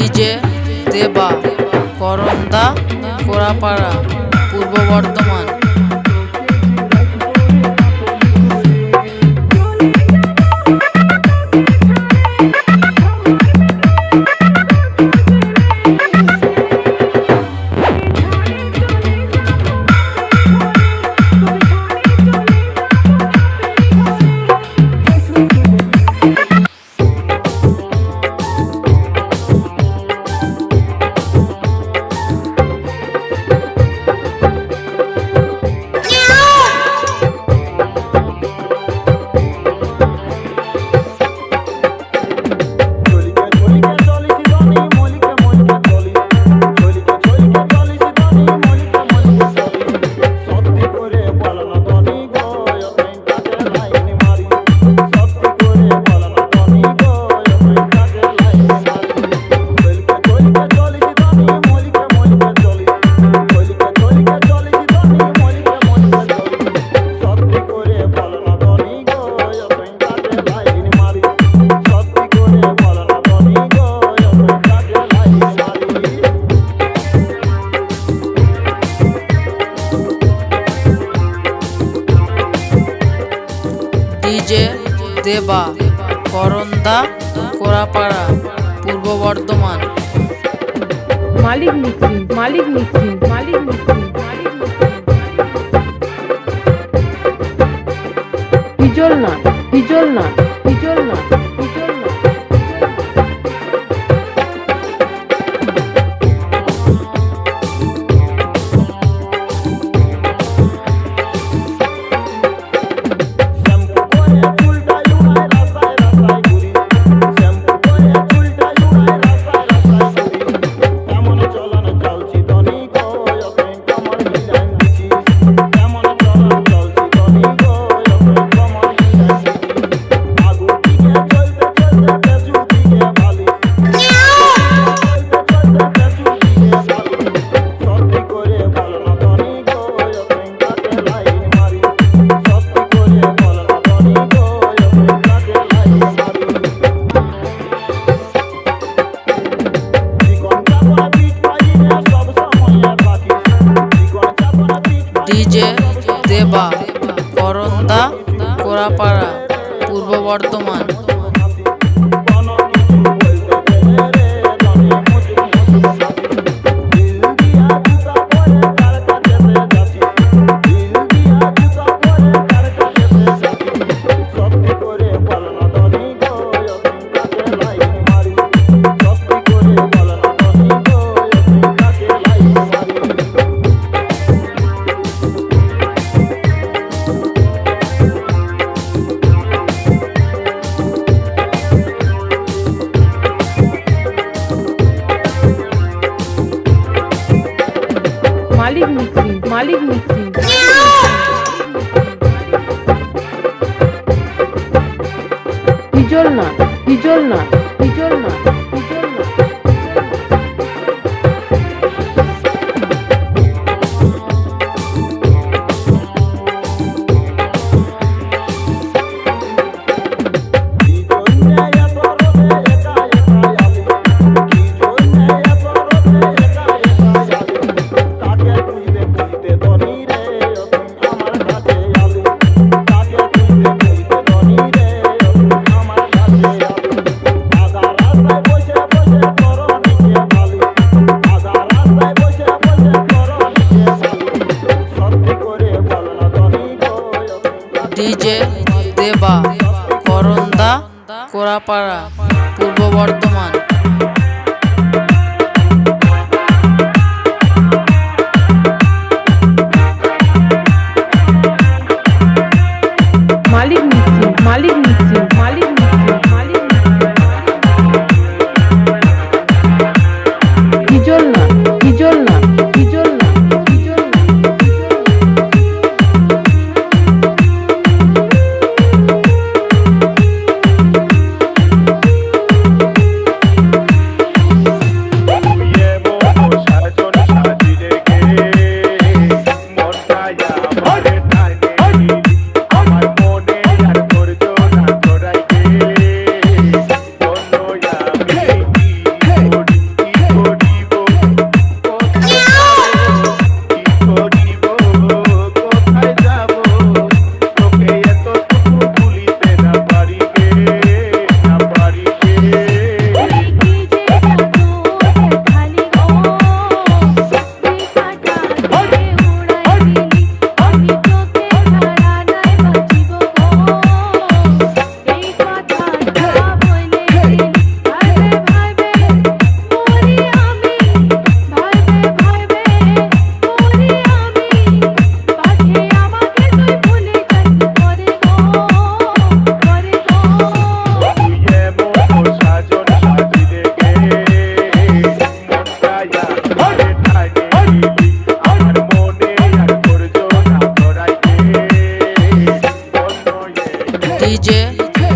DJ দেবা করন্দা কোরাপাড়া পূর্ব বর্ধমান। দেবা করন্দা কোরাপাড়া পূর্ব বর্ধমান। মালিক মিত্রি মালিক মিত্রি মালিক মিত্রি মালিক মিত্রি পিজল না পিজল না হিজল না মালিক মিস্ত্রি মালিক মিস্ত্রি হিজল না হিজল না হিজল না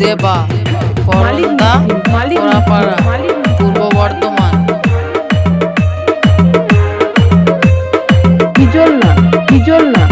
দেবা করদা কোরাপাড়া পূর্ব বর্ধমান। বিজল না বিজল না